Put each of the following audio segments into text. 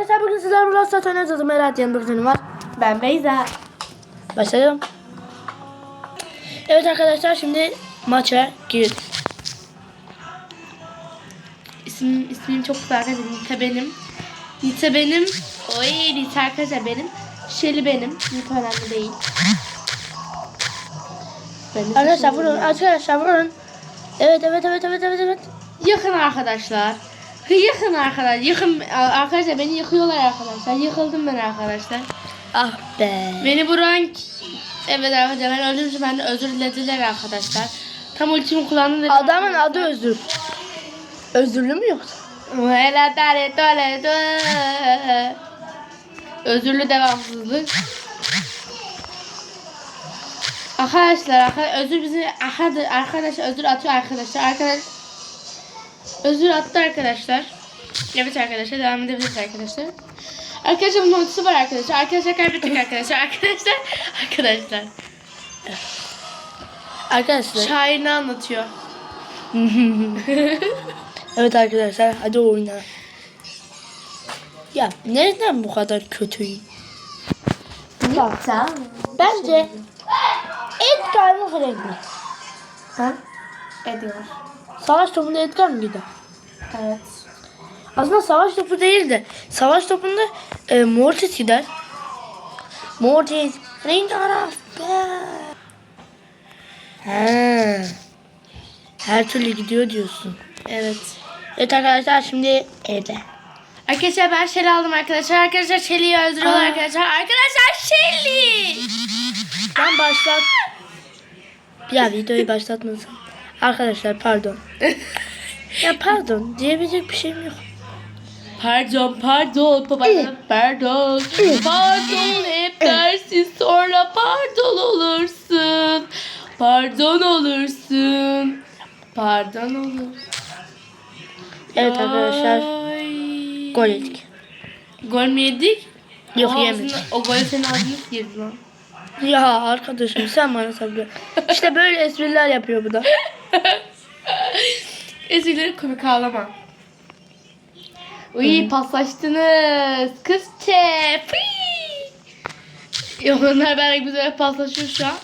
arkadaşlar bugün sizlerle Brawl Stars oynayacağız. Merak yanında kuzenim var. Ben Beyza. Başlayalım. Evet arkadaşlar şimdi maça gir. İsmim, ismim çok güzel arkadaşlar. Nita benim. Nita benim. Oy Nita arkadaşlar benim. Şeli benim. Nita önemli değil. Ben de Arkadaşlar vurun. Arkadaşlar vurun. Evet evet evet evet evet evet. Yakın arkadaşlar. Yakın arkadaşlar. Yakın arkadaşlar beni yıkıyorlar arkadaşlar. Yıkıldım ben arkadaşlar. Ah be. Beni bu rank Evet arkadaşlar ben öldürmüşüm ben de özür dilediler arkadaşlar. Tam ultimi kullandım dedim. Adamın adı Özür. Özürlü mü yoksa? Özürlü devamsızlık. Arkadaşlar, arkadaşlar özür bizi arkadaş, arkadaşlar özür atıyor arkadaşlar. Arkadaş özür attı arkadaşlar. Evet arkadaşlar devam edebiliriz arkadaşlar. Arkadaşlar bunun ultisi var arkadaşlar. Arkadaşlar kaybettik arkadaşlar. Arkadaşlar arkadaşlar. Arkadaşlar. Şair ne anlatıyor? evet arkadaşlar hadi oyna. Ya nereden bu kadar kötüyüm? Bence Edgar mı mi? Ha? Ediyor. Savaş topunda Edgar mı gider? Evet. Aslında savaş topu değil de savaş topunda e, Mortis gider. Mortis. Be. He. Her türlü gidiyor diyorsun. Evet. Evet arkadaşlar şimdi evde. Arkadaşlar ben Shelly aldım arkadaşlar. Arkadaşlar Shelly'yi öldürüyorlar arkadaşlar. Arkadaşlar Shelly. Ben başlat. Ya videoyu başlatmasın. Arkadaşlar pardon. ya pardon diyebilecek bir şeyim yok. Pardon pardon pardon pardon. Pardon hep dersin sonra pardon olursun. Pardon olursun. Pardon olur. Evet arkadaşlar gol yedik. Gol mü yedik? Yok, Aa, yemedik. O gol senin ağzını girdi lan. Ya arkadaşım sen bana sabır. İşte böyle espriler yapıyor bu da. Ezgileri komik ağlama. Uy paslaştınız. Kız çep. Yok onlar belki güzel paslaşıyor şu an.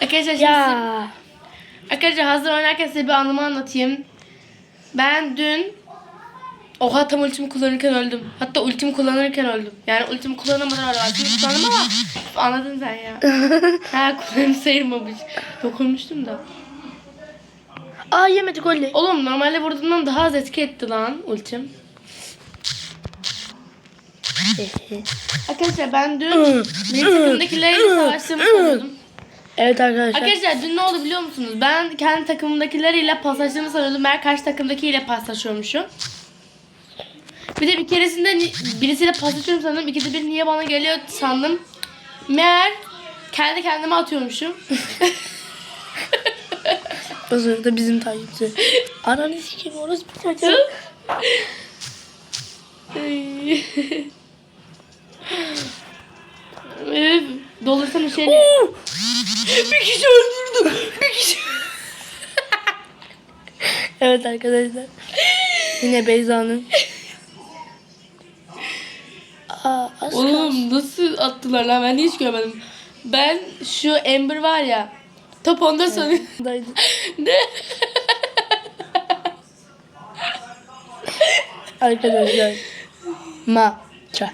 Arkadaşlar şimdi Ya. arkadaşlar hazır oynarken size bir anımı anlatayım. Ben dün Oha tam ultimi kullanırken öldüm. Hatta ultimi kullanırken öldüm. Yani ultimi kullanamadan öldüm. Ultimi kullandım ama anladın sen ya. ha kullanım sayılmamış. Dokunmuştum da. Aa yemedi golü. Oğlum normalde vurduğumdan daha az etki etti lan ultim. Arkadaşlar ben dün takımdakilerle savaştığımı sanıyordum. evet arkadaşlar. Arkadaşlar dün ne oldu biliyor musunuz? Ben kendi takımımdakileriyle paslaştığımı sanıyordum. Ben karşı takımdakiyle paslaşıyormuşum. Bir de bir keresinde birisiyle paslaşıyorum sandım. İkide bir niye bana geliyor sandım. Meğer kendi kendime atıyormuşum. O sırada bizim takipçi. Ananı sikeyim orası bir çocuğu. Üf, Dolursana şey. bir kişi öldürdü. Bir kişi. evet arkadaşlar. Yine Beyza'nın. Aa, az Oğlum nasıl attılar lan ben hiç görmedim. Ben şu Ember var ya top onda sanıyorum. kalsaydı. ne? Arkadaşlar. Maça.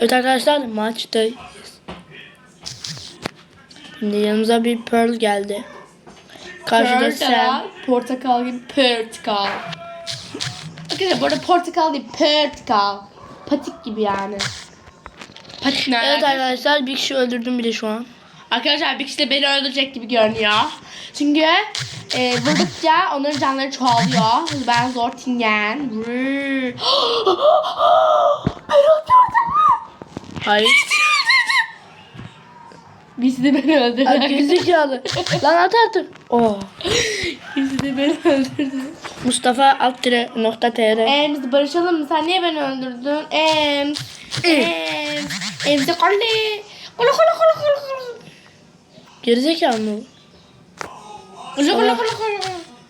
Evet arkadaşlar maçtayız. Şimdi yanımıza bir Pearl geldi. Karşıda sen. Portakal, portakal gibi portakal. Arkadaşlar bu arada portakal değil portakal. Patik gibi yani. Patik ne Evet arkadaşlar bir kişi öldürdüm bile şu an. Arkadaşlar bir kişi de beni öldürecek gibi görünüyor. Çünkü e, vurdukça onların canları çoğalıyor. Ben zor tingen. Vrrr. Berat gördün mü? Hayır. Birisi de beni öldürdü. Ay gerizekalı. Lan at artık. Oh. Birisi de beni öldürdü. Mustafa alt tire nokta tr. Ems barışalım mı? Sen niye beni öldürdün? Ems. Ems. Ems de kolle. Kolle kolle kolle kolle kolle. Gerizekalı mı? bu? Kolle kolle kolle kolle.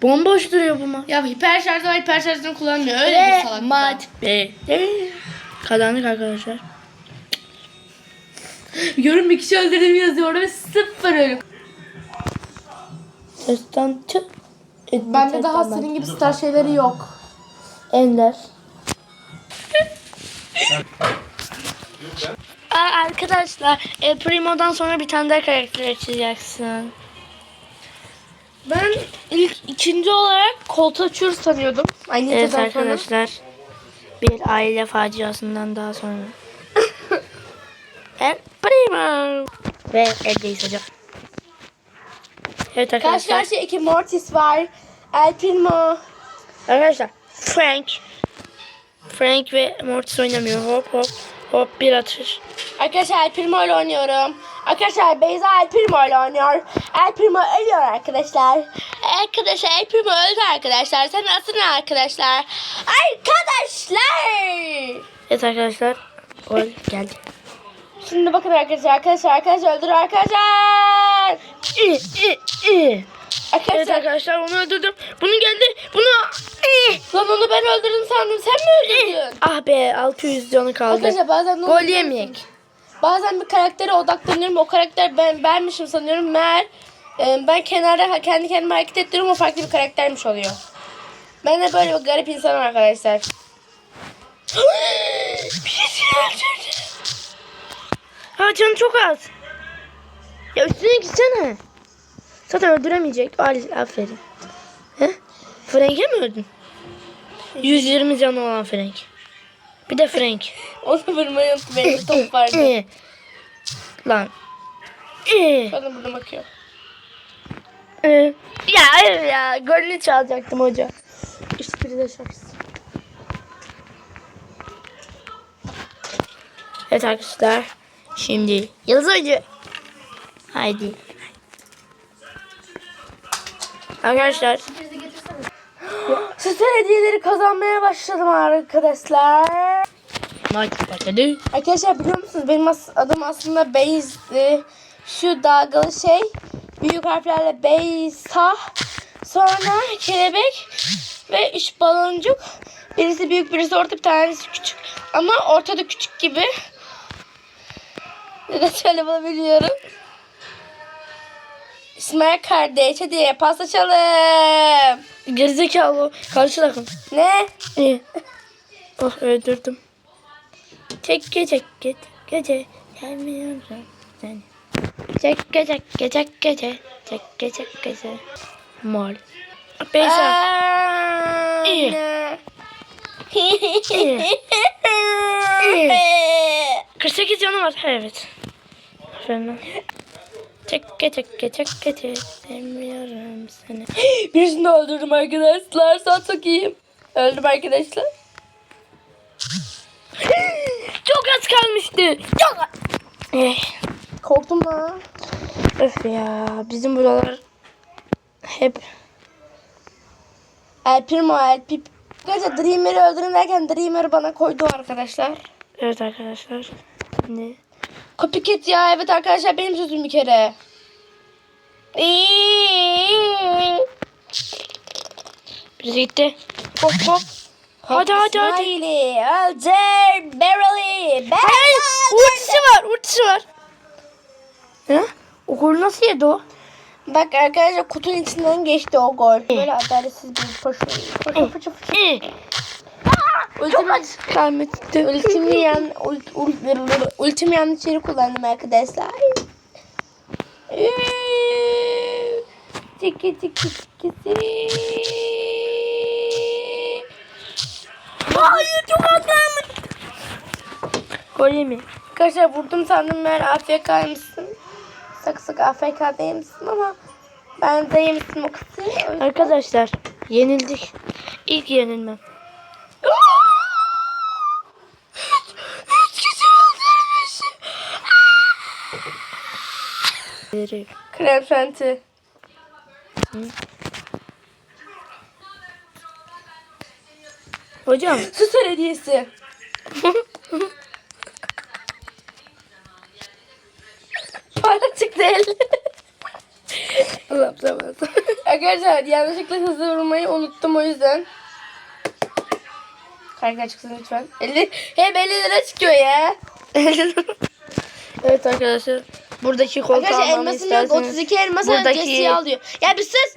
Bomboş duruyor bu maç. Ya hiper şarjı var hiper şarjını kullanmıyor. Öyle bir salak. maç be. Kazandık arkadaşlar. Yorum bir kişi öldürdüm yazıyor ve sıfır ölüm. Sesten çık. Bende daha senin gibi star şeyleri yok. Ender. Aa, arkadaşlar El Primo'dan sonra bir tane daha karakter açacaksın. Ben ilk ikinci olarak koltaçür sanıyordum. Aynı Evet arkadaşlar. Bir aile faciasından daha sonra. El Primo. Ve Eddeyiz hocam. Evet Karşı arkadaşlar. karşıya iki Mortis var. El Primo. Arkadaşlar Frank. Frank ve Mortis oynamıyor. Hop hop hop bir atış. Arkadaşlar El Primo ile oynuyorum. Arkadaşlar Beyza El Primo ile oynuyor. El Primo ölüyor arkadaşlar. Arkadaşlar El Primo öldü arkadaşlar. Sen nasılsın arkadaşlar? Arkadaşlar. Evet arkadaşlar. Gol geldi. Şimdi bakın arkadaşlar. Arkadaşlar arkadaşlar öldür arkadaşlar. İ. Evet Arkadaşlar. arkadaşlar onu öldürdüm. Bunun geldi. Bunu. Lan onu ben öldürdüm sandım. Sen mi öldürdün? Ah be 600 canı kaldı. Arkadaşlar bazen Gol yemeyek. Bazen bir karaktere odaklanıyorum. O karakter ben benmişim sanıyorum. Meğer e, ben kenarda kendi kendime hareket ettiriyorum. O farklı bir karaktermiş oluyor. Ben de böyle bir garip insanım arkadaşlar. Birisini öldürdü. Ha canı çok az. Ya üstüne gitsene. Zaten öldüremeyecek. Ali, aferin. He? Frank'e mi öldün? 120 canı olan Frank. Bir de Frank. Onu vurmayı unuttum. Benim top vardı. İ. Lan. İ. Bana burada bakıyor. İ. Ya hayır ya. Golünü çalacaktım hoca. İşte biri de şarkısı. Evet arkadaşlar. Şimdi Yıldız Hoca. Haydi. Arkadaşlar. Süper hediyeleri kazanmaya başladım arkadaşlar. Arkadaşlar biliyor musunuz benim adım aslında Beyz e, şu dalgalı şey büyük harflerle Beysa sonra kelebek ve üç baloncuk birisi büyük birisi orta bir tanesi küçük ama ortada küçük gibi neden şöyle bunu İsmail kardeş hadi paslaşalım Gerizekalı. Karşı takım. ne İyi. Oh öldürdüm. Çekke çekke gece gelmiyorum seni. Çekke çekke çekke çekke çekke çekke Mol. Beyza. İyi. İyi. İyi. 48 canı var. Evet. Aferin. Çekke çekke çekke sevmiyorum seni. Birisini öldürdüm arkadaşlar. Sağ sokayım. Öldüm arkadaşlar. Çok az kalmıştı. Çok az. Eh. Korktum lan. Öf ya bizim buralar hep El Primo, El Pip. Arkadaşlar Dreamer'ı öldürün derken Dreamer bana koydu arkadaşlar. evet arkadaşlar. Ne? Copycat ya evet arkadaşlar benim sözüm bir kere. Birisi gitti. Hop hop. Hadi hadi hadi. Smiley, öldür, Barely, Hayır, ultisi var, ultisi var. Ha? O golü nasıl yedi o? Bak arkadaşlar kutunun içinden geçti o gol. Böyle adaletsiz bir koşu. Koşu koşu koşu. İyi. Ultim, Kalmıştı. ultimi yan, ult, ult, ultimi yanlış yeri kullandım arkadaşlar. Tiki tiki tiki. Hayır çok az kalmış. Gol yemi. Arkadaşlar vurdum sandım meğer AFK'ymışsın. Sık sık AFK değilmişsin ama ben değilmişsin o kısmı. Arkadaşlar yenildik. İlk yenilmem. Üç kişi öldürmüş. Krem şanti. Hocam Süper hediyesi. Para çıktı el. Allah tamam. Arkadaşlar yanlışlıkla hızlı vurmayı unuttum o yüzden. Kaykay çıksın lütfen. 50, hep 50 lira çıkıyor ya. evet arkadaşlar. Buradaki koltuğu Arkadaşlar almamı elmasım yok. isterseniz. 32 elmasa buradaki- Jesse'yi alıyor. Ya bir sus.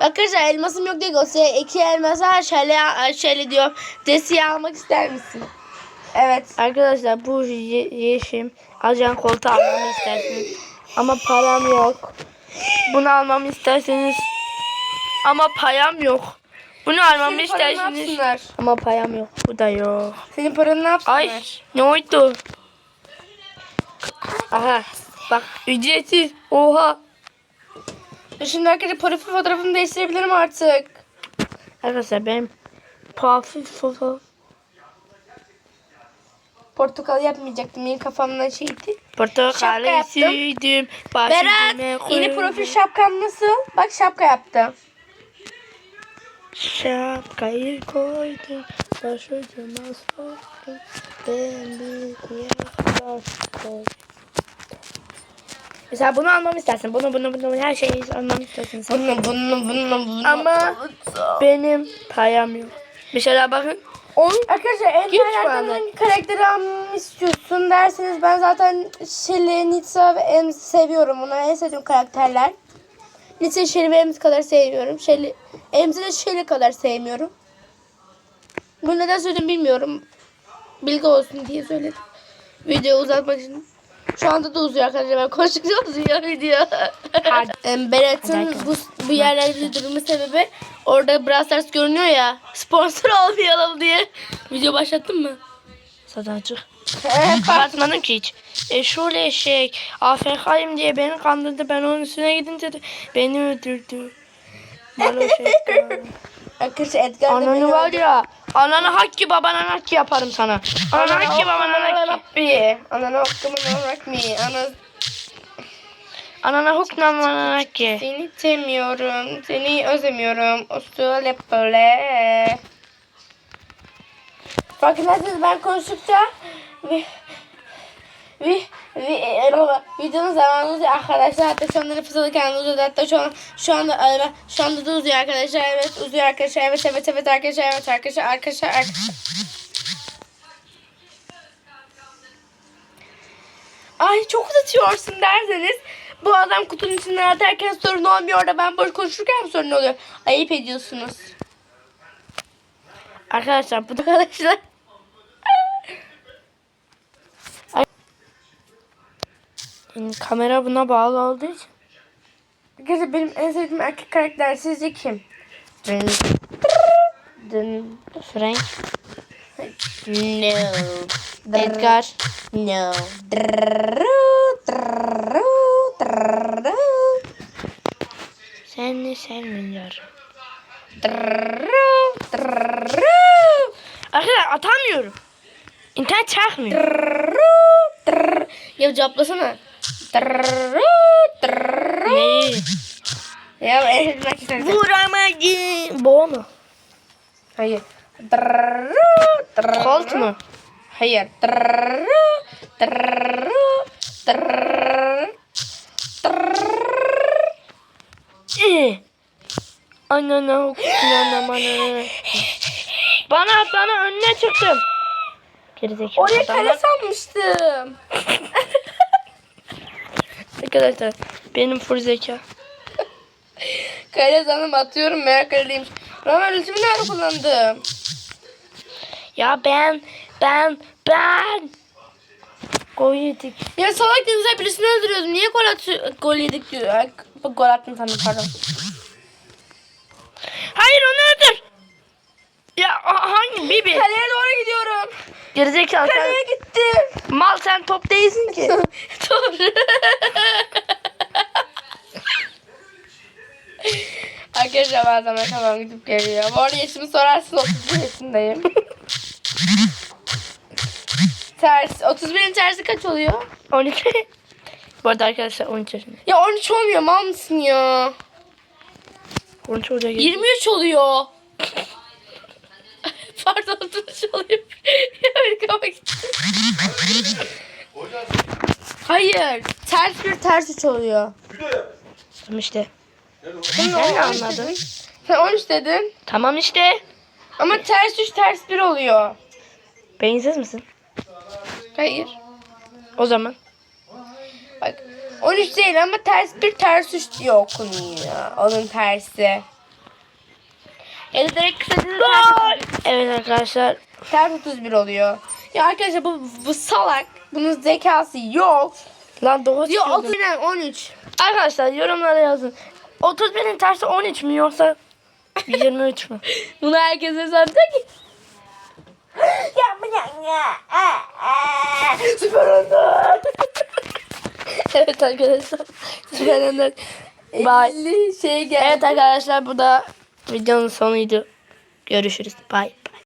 Arkadaşlar elmasım yok değil. 32 elmasa şöyle, şöyle diyor. Jesse'yi almak ister misin? Evet. Arkadaşlar bu ye- yeşim ajan koltuğu almamı isterseniz. Ama param yok. Bunu almamı isterseniz. Ama param yok. Bunu almamı Senin paranı isterseniz. Ama param yok. Bu da yok. Senin paranı ne yapsınlar? Ay ne oldu? Aha bak ücretsiz. Oha. Dur Şimdi arkadaşlar profil fotoğrafımı değiştirebilirim artık. Arkadaşlar benim profil foto Portakal yapmayacaktım. Benim kafamdan şeydi. Portakalı sürdüm. Berat yeni koydum. profil şapkan nasıl? Bak şapka yaptım. Şapkayı koydum. Başucuma soktum. Ben bir yaklaştım. Mesela bunu almamı istersin. Bunu bunu bunu her şeyi almamı istersin. Bunu bunu bunu bunu. Ama benim payam yok. Mesela bakın. Onun arkadaşlar en Güç nereden puanı. hangi karakteri almamı istiyorsun derseniz ben zaten Shelly, Nitsa ve Ems seviyorum. Onlar en sevdiğim karakterler. Nitsa, Shelly ve Ems kadar sevmiyorum. Shelly, Ems'i de Shelly kadar sevmiyorum. Bunu neden söyledim bilmiyorum. Bilgi olsun diye söyledim. Videoyu uzatmak için. Şu anda da uzuyor arkadaşlar. Ben konuştukça uzuyor video. Em, Berat'ın bu, bu yerlerde durma sebebi orada Brawl Stars görünüyor ya. Sponsor olmayalım diye. Video başlattın mı? Sadacık. Kapatmadım ki hiç. E şöyle eşek. AFK'yım diye beni kandırdı. Ben onun üstüne gidince de beni öldürdü. Bana şey Arkadaşlar Edgar da Ananı beni var ya. Ananı hak ki babana hak ki yaparım sana. Ananı hak ki babana hak ki. Ananı hakkımı bırak mı? Ana Anana huk namana hak ki. seni sevmiyorum. Seni özlemiyorum. Usul hep böyle. Farkındaysanız ben konuştukça ve ve ve videonun zamanı arkadaşlar. Hatta şu anda nefes alırken uzuyor. Hatta şu an şu anda araba şu anda da uzuyor arkadaşlar. Evet uzuyor arkadaşlar. Evet evet evet arkadaşlar. Evet arkadaşlar. Arkadaşlar arkadaşlar. Ay çok uzatıyorsun derseniz bu adam kutunun içinden atarken sorun olmuyor da ben boş konuşurken mi sorun oluyor? Ayıp ediyorsunuz. Arkadaşlar bu Arkadaşlar. Kamera buna bağlı olduğu için. Arkadaşlar benim en sevdiğim erkek karakter sizce kim? Benim. Frank. No. Edgar. No. Sevmiyorum. drrrru, drrrru, Arkadaşlar atamıyorum. İnternet çakmıyor. Ya cevaplasana. Neyi? Ya mı? Hayır. Mu? Hayır. Anana. Arkadaşlar benim full zeka. Kale sandım atıyorum meğer kaleliymiş. Rama ultimi nerede kullandım? Ya ben ben ben gol yedik. Ya salak denizler birisini öldürüyordum. Niye gol, atıyor, gol yedik diyor. Ay, bak, gol attım sandım pardon. Hayır onu öldür. Ya hangi Bibi? Kaleye doğru gidiyorum. Gerizekalı. Kaleye gittim. Mal sen top değilsin ki. Doğru. Arkadaşlar ben kafam gidip geliyor. Bu arada yaşımı sorarsın 31 yaşındayım. Ters. 31'in tersi kaç oluyor? 12. Bu arada arkadaşlar 13 yaşında. Ya 13 olmuyor mal mısın ya? 13 olacak. 23 oluyor. Pardon 33 oluyor. Gitti. Hayır. Ters bir ters üç oluyor. Tamam işte. Bunu ne anladın? Sen 13 dedin. Tamam işte. Ama ters 3 ters 1 oluyor. Beyinsiz misin? Hayır. O zaman. Bak 13 değil ama ters 1 ters 3 diye okunuyor. Onun tersi. Ya da direkt kısa dizi ters, Evet arkadaşlar. ters 31 oluyor. Ya arkadaşlar bu, bu salak. Bunun zekası yok. Lan 9 Diyor çıkıyordu. 30 13. Arkadaşlar yorumlara yazın. 31'in tersi 13 mü yoksa 23 mü? Bunu herkese ki. Süper Ender. evet arkadaşlar. Süper Ender. Bye. 50 şey geldi. Evet arkadaşlar bu da videonun sonuydu. Görüşürüz. Bye.